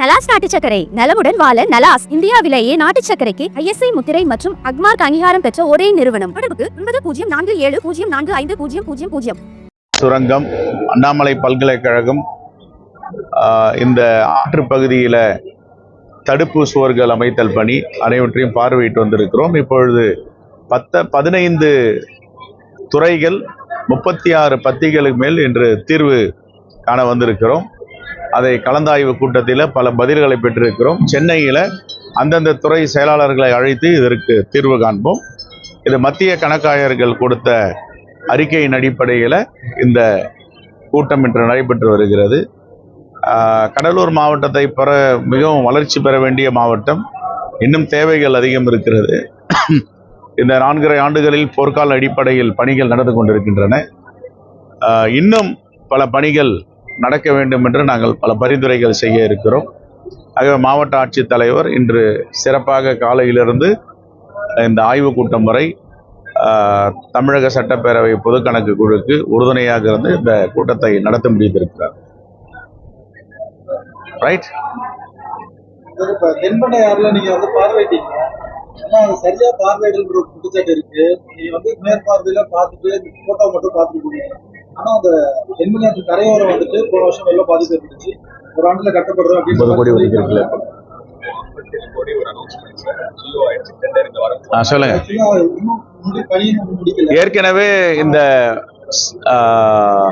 நலாஸ் நாட்டு சக்கரை நலமுடன் வாழ நலாஸ் இந்தியாவிலேயே நாட்டு சக்கரைக்கு ஐஎஸ்ஐ முத்திரை மற்றும் அக்மார்க் அங்கீகாரம் பெற்ற ஒரே நிறுவனம். தொடர்புக்கு ஒன்பது பூஜ்ஜியம் நான்கு ஏழு பூஜ்ஜியம் நான்கு ஐந்து பூஜ்ஜியம் பூஜ்ஜியம் பூஜ்ஜியம். சுரங்கம் அண்ணாமலை பல்கலைக்கழகம் இந்த ஆற்று பகுதியில் தடுப்பு சுவர்கள் அமைத்தல் பணி அனைவற்றையும் பார்வையிட்டு வந்திருக்கிறோம். இப்பொழுது பத்த பதினைந்து துறைகள் முப்பத்தி ஆறு பத்திகளுக்கு மேல் இன்று தீர்வு காண வந்திருக்கிறோம். அதை கலந்தாய்வு கூட்டத்தில் பல பதில்களை பெற்றிருக்கிறோம். சென்னையில் அந்தந்த துறை செயலாளர்களை அழைத்து இதற்கு தீர்வு காண்போம். இது மத்திய கணக்காயர்கள் கொடுத்த அறிக்கையின் அடிப்படையில் இந்த கூட்டம் இன்று நடைபெற்று வருகிறது. கடலூர் மாவட்டத்தை பெற மிகவும் வளர்ச்சி பெற வேண்டிய மாவட்டம். இன்னும் தேவைகள் அதிகம் இருக்கிறது. இந்த நான்கரை ஆண்டுகளில் போர்க்கால அடிப்படையில் பணிகள் நடந்து கொண்டிருக்கின்றன. இன்னும் பல பணிகள் நடக்க வேண்டும் என்று நாங்கள் பல பரிந்துரைகள் செய்ய இருக்கிறோம். ஆகவே மாவட்ட ஆட்சித்தலைவர் இன்று சிறப்பாக காலையிலிருந்து இந்த ஆய்வுக் கூட்டம் வரை தமிழக சட்டப்பேரவை பொதுக்கணக்கு குழுக்கு உறுதுணையாக இருந்து இந்த கூட்டத்தை நடத்த முடிந்திருக்கிறார். ரைட் தென்பண்டையாறுல நீங்க வந்து பார்வையிட்டீங்க. ஆனா அது சரியா பார்வையிடல் குற்றச்சாட்டு இருக்கு. நீங்க வந்து மேற்பார்வையில பார்த்துட்டு போட்டோ மட்டும் பார்த்துட்டு ஆனா அந்த தென்பண்டையாற்று கரையோரம் வந்துட்டு போன வருஷம் வெள்ள பாதிப்பு இருந்துச்சு ஒரு ஆண்டுல கட்டப்படுறோம் ஐம்பது கோடி ஒதுக்கியிருக்கல. ஆ சொல்லுங்க. ஏற்கனவே இந்த ஆஹ்,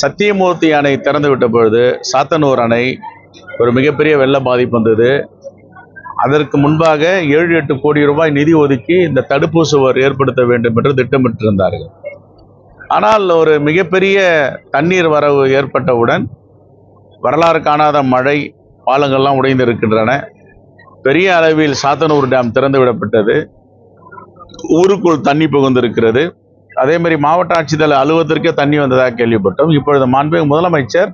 சத்தியமூர்த்தி அணை திறந்து விட்ட பொழுது சாத்தனூர் அணை ஒரு மிகப்பெரிய வெள்ள பாதிப்பு வந்தது. அதற்கு முன்பாக ஏழு எட்டு கோடி ரூபாய் நிதி ஒதுக்கி இந்த தடுப்பு சுவர் ஏற்படுத்த வேண்டும் என்று திட்டமிட்டிருந்தார்கள். ஆனால் ஒரு மிகப்பெரிய தண்ணீர் வரவு ஏற்பட்டவுடன் வரலாறு காணாத மழை பாலங்கள்லாம் உடைந்து இருக்கின்றன பெரிய அளவில் சாத்தனூர் டேம் திறந்து விடப்பட்டது. ஊருக்குள் தண்ணி புகுந்திருக்கிறது. அதே மாதிரி மாவட்ட ஆட்சித்தலை அலுவலகத்திற்கே தண்ணி வந்ததாக கேள்விப்பட்டோம். இப்பொழுது மாண்புமிகு முதலமைச்சர்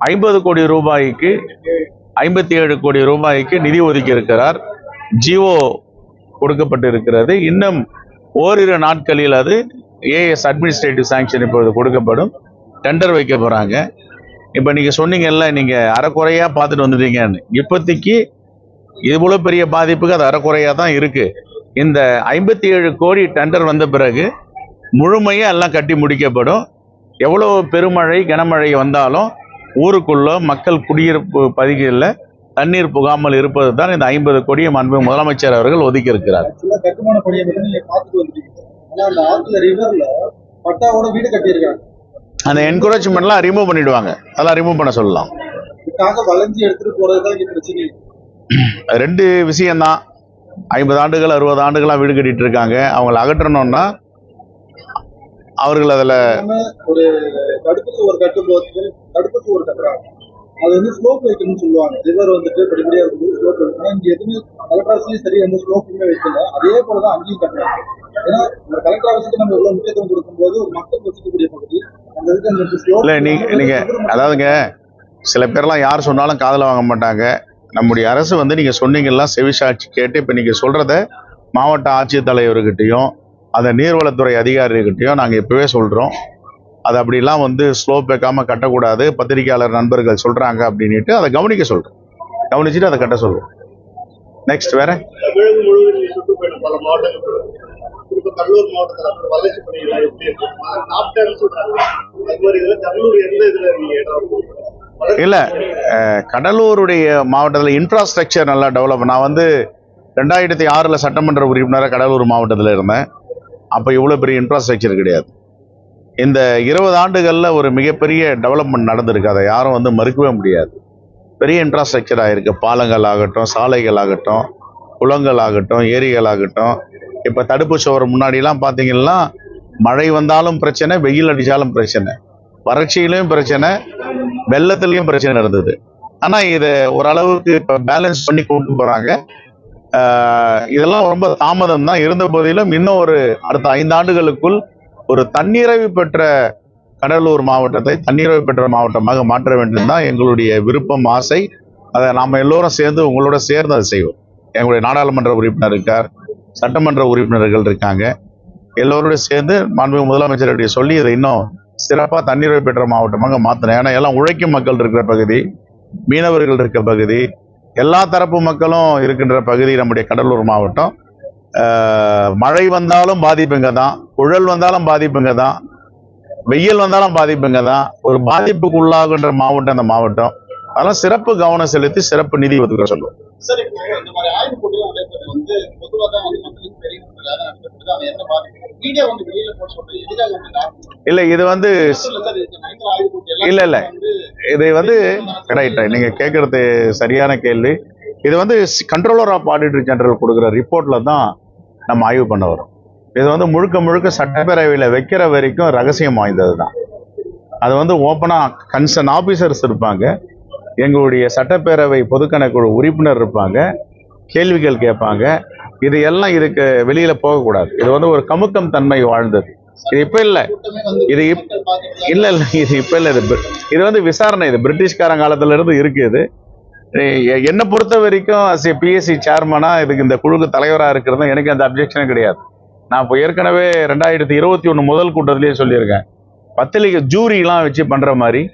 ஐம்பது கோடி ரூபாய்க்கு ஐம்பத்தி ஏழு கோடி ரூபாய்க்கு நிதி ஒதுக்கி இருக்கிறார் ஜிஓ கொடுக்கப்பட்டிருக்கிறது. இன்னும் ஓரிரு நாட்களில் அது ஏஎஸ் அட்மினிஸ்ட்ரேட்டிவ் சாங்ஷன் இப்பொழுது கொடுக்கப்படும். டெண்டர் வைக்க போகிறாங்க இப்போ நீங்கள் சொன்னீங்கல்ல நீங்கள் அறக்குறையாக பார்த்துட்டு வந்துட்டீங்கன்னு. இப்போதைக்கு இவ்வளோ பெரிய பாதிப்புக்கு அது அறக்குறையாக தான் இருக்குது இந்த ஐம்பத்தி ஏழு கோடி டெண்டர் வந்த பிறகு முழுமையாக எல்லாம் கட்டி முடிக்கப்படும். எவ்வளோ பெருமழை கனமழை வந்தாலும் ஊருக்குள்ளே மக்கள் குடியிருப்பு பகுதிகளில் தண்ணீர் புகாமல் இருப்பது தான் இந்த ஐம்பது கோடியை அன்பு முதலமைச்சர் அவர்கள் ஒதுக்கி இருக்கிறார் அந்த ஆத்துல ரிவர்ல பட்டாவோட வீடு கட்டியிருக்காங்க. அந்த என்கரேஜ்மெண்ட்லாம் ரிமூவ் பண்ணிடுவாங்க. அதெல்லாம் ரிமூவ் பண்ண சொல்லலாம். வளைஞ்சு எடுத்துட்டு பிரச்சனை. ரெண்டு விஷயம்தான். ஐம்பது ஆண்டுகள் அறுபது ஆண்டுகளாக வீடு கட்டிட்டு இருக்காங்க அவங்கள அகற்றணும்னா அவர்கள் அதில் ஒரு தடுப்பு சுவர் கட்டும்போது தடுப்பு சுவர் கட்டுறாங்க அது வந்து ஸ்லோப் வைக்கணும்னு சொல்லுவாங்க. ரிவர் வந்துட்டு படிப்படியா இருக்குது ஸ்லோப் வைக்கணும். இங்க எதுவுமே கலெக்டர் ஆஃபீஸ்லயும் சரி எந்த ஸ்லோப்புமே வைக்கல. அதே போலதான் அங்கேயும் கட்டுறாங்க. ஏன்னா கலெக்டர் ஆஃபீஸுக்கு நம்ம இவ்வளவு முக்கியத்துவம் கொடுக்கும்போது மக்கள் வசிக்கக்கூடிய பகுதி அந்த இதுக்கு அந்த இல்லை நீங்க நீங்கள் அதாவதுங்க சில பேர்லாம் யார் சொன்னாலும் காதில் வாங்க மாட்டாங்க. நம்முடைய அரசு வந்து நீங்கள் சொன்னீங்கல்லாம் செவிசாட்சி கேட்டு இப்போ நீங்கள் சொல்கிறத மாவட்ட ஆட்சித்தலைவர்கிட்டையும் அந்த நீர்வளத்துறை அதிகாரிகிட்டையும் நாங்கள் இப்போவே சொல்கிறோம் அது அப்படிலாம் வந்து ஸ்லோப் வைக்காமல் கட்டக்கூடாது. பத்திரிகையாளர் நண்பர்கள் சொல்கிறாங்க அப்படின்ட்டு அதை கவனிக்க சொல்கிறோம் கவனிச்சுட்டு அதை கட்ட சொல்கிறோம் நெக்ஸ்ட் வேற. கடலூர் மாவட்டத்துல அப்புறம் வளர்ச்சி பணிகள் எப்படி சொல்றாங்க. அது மாதிரி இதுல கடலூர் எந்த இதுல நீங்க இடம் வளர்ச்சி இல்லை கடலூருடைய மாவட்டத்தில் இன்ஃப்ராஸ்ட்ரக்சர் நல்லா டெவலப் நான் வந்து ரெண்டாயிரத்தி ஆறில் சட்டமன்ற உறுப்பினராக கடலூர் மாவட்டத்தில் இருந்தேன். அப்போ இவ்வளோ பெரிய இன்ஃப்ராஸ்ட்ரக்சர் கிடையாது. இந்த இருபது ஆண்டுகளில் ஒரு மிகப்பெரிய டெவலப்மெண்ட் நடந்திருக்கு. அதை யாரும் வந்து மறுக்கவே முடியாது. பெரிய இன்ஃப்ராஸ்ட்ரக்சர் ஆகிருக்கு பாலங்கள் ஆகட்டும் சாலைகள் ஆகட்டும் குளங்கள் ஆகட்டும் ஏரிகள் ஆகட்டும். இப்போ தடுப்பு சுவர் முன்னாடிலாம் பார்த்தீங்கன்னா மழை வந்தாலும் பிரச்சனை வெயில் அடித்தாலும் பிரச்சனை. வறட்சியிலையும் பிரச்சனை வெள்ளத்துலேயும் பிரச்சனை இருந்தது. ஆனால் இதை ஓரளவுக்கு இப்போ பேலன்ஸ் பண்ணி கொண்டு போகிறாங்க இதெல்லாம் ரொம்ப தாமதம் தான். இருந்த போதிலும் இன்னும் ஒரு அடுத்த ஐந்து ஆண்டுகளுக்குள் ஒரு தன்னிறைவு பெற்ற கடலூர் மாவட்டத்தை தன்னிறைவு பெற்ற மாவட்டமாக மாற்ற வேண்டும் தான் எங்களுடைய விருப்பம் ஆசை. அதை நாம் எல்லோரும் சேர்ந்து உங்களோட சேர்ந்து அதை செய்வோம். எங்களுடைய நாடாளுமன்ற உறுப்பினர் இருக்கார். சட்டமன்ற உறுப்பினர்கள் இருக்காங்க. எல்லோரோட சேர்ந்து மாண்பு முதலமைச்சர்கிட்ட சொல்லி இதை இன்னும் சிறப்பாக தண்ணீரை பெற்ற மாவட்டமாக மாற்றணும் ஏன்னா எல்லாம் உழைக்கும் மக்கள் இருக்கிற பகுதி மீனவர்கள் இருக்க பகுதி எல்லா தரப்பு மக்களும் இருக்கின்ற பகுதி நம்முடைய கடலூர் மாவட்டம். மழை வந்தாலும் பாதிப்புங்க தான் புழல் வந்தாலும் பாதிப்புங்க தான் வெயில் வந்தாலும் பாதிப்புங்க தான் ஒரு பாதிப்புக்கு உள்ளாகுன்ற மாவட்டம் அந்த மாவட்டம். அதெல்லாம் சிறப்பு கவனம் செலுத்தி சிறப்பு நிதி ஒதுக்க சொல்லுவோம். சார் இப்போ இந்த மாதிரி ஆய்வு போட்டிகள் நடைபெறது வந்து பொதுவாக தான் வந்து மக்களுக்கு நடத்தப்படுது அது என்ன பாதிப்பு? மீடியா வந்து வெளியில போட சொல்றது எதுக்காக வந்து இல்லை இது வந்து இல்ல இல்ல, இது வந்து ரைட் ரைட் நீங்கள் கேட்குறது சரியான கேள்வி. இது வந்து கண்ட்ரோலர் ஆஃப் ஆடிட்டர் ஜெனரல் கொடுக்குற ரிப்போர்ட்டில் தான் நம்ம ஆய்வு பண்ண வரோம். இது வந்து முழுக்க முழுக்க சட்டப்பேரவையில் வைக்கிற வரைக்கும் ரகசியம் வாய்ந்தது தான் அது வந்து ஓப்பனாக கன்சர்ன் ஆஃபீஸர்ஸ் இருப்பாங்க. எங்களுடைய சட்டப்பேரவை பொதுக்கணக்குழு உறுப்பினர் இருப்பாங்க கேள்விகள் கேட்பாங்க. இது எல்லாம் இதுக்கு வெளியில் போகக்கூடாது. இது வந்து ஒரு கமுக்கம் தன்மை வாழ்ந்தது. இது இப்போ இல்லை. இது இப்- இல்லை இல்லை இல்ல இல்ல இது இப்ப இல்ல. இது இது வந்து விசாரணை. இது பிரிட்டிஷ்காரன் காலத்துல இருந்து இருக்கு இது. என்னை பொறுத்த வரைக்கும் அஸ் ஏ பிஎஸ்சி சேர்மனா இதுக்கு இந்த குழுக்கு தலைவராக இருக்கிறது எனக்கு அந்த அப்ஜெக்ஷனே கிடையாது. நான் இப்போ ஏற்கனவே ரெண்டாயிரத்தி இருபத்தி ஒன்று முதல் கூட்டத்திலேயே சொல்லியிருக்கேன். பத்திரிகை ஜூரிலாம் வச்சு பண்ணுற மாதிரி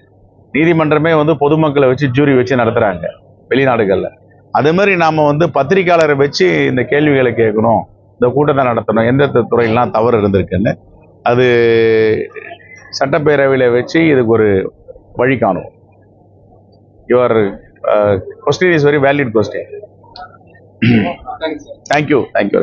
நீதிமன்றமே வந்து பொதுமக்களை வச்சு ஜூரி வச்சு நடத்துறாங்க வெளிநாடுகள்ல. அதே மாதிரி நாம வந்து பத்திரிக்கையாளரை வச்சு இந்த கேள்விகளை கேட்கணும் இந்த கூட்டத்தை நடத்தணும் எந்த துறையெல்லாம் தவறு இருந்திருக்குன்னு அது சட்டப்பேரவையில் வச்சு இதுக்கு ஒரு வழி காணும் your question is very valid question thank you thank you